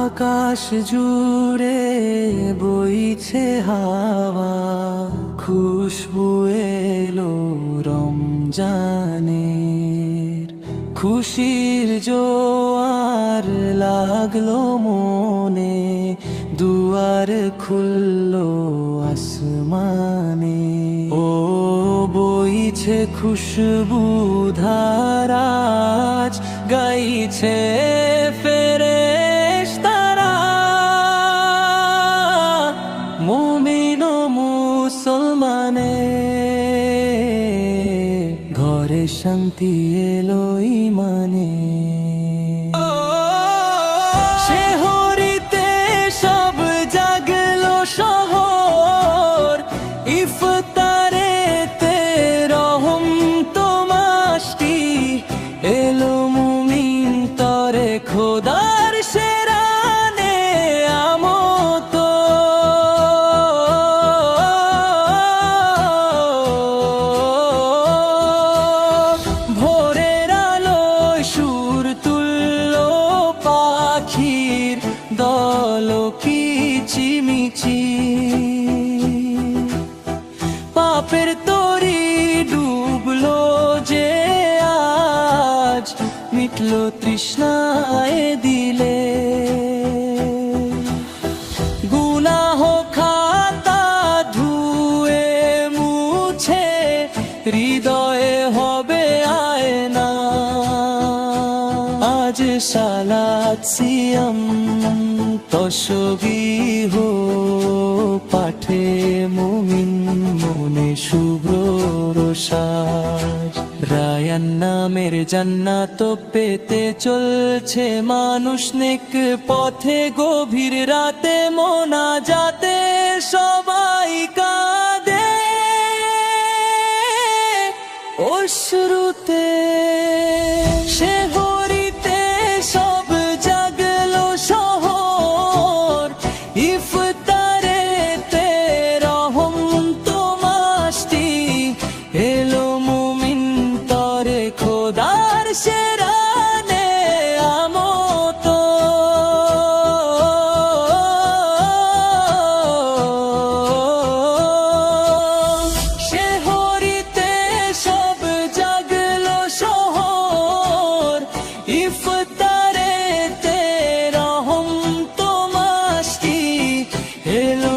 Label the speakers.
Speaker 1: আকাশ জুড়ে বইছে হাওয়া খুশবু এলো রমজানের খুশির জোয়ার লাগল মনে দুয়ার খুললো আসমানে। ও বইছে খুশবু ধারাজ গাইছে ফেরেশ শান্তি এলো ইমানে। সে হরিতে সব জাগলো শহর, ইফতারেতে রহম তোমাষ্টি। এলো মুমিন তরে খোদার দল কিচিমিচি পাপের তরি ডুবলো যে আজ, মিটলো তৃষ্ণায় দিলে। গুনাহ খাতা ধুয়ে মুছে, হৃদয়ে হবে আয়না। আজ সালাত সিয়াম। তসবি হো, পাঠে মুমিন মনে শুভ্র রসাজ রায়ান নামের জান্নাত পেতে চলছে মানুষ নেক পথে, গভীর রাতে মোনা যাতে সবাই কাঁদে। অশ্রুতে সে El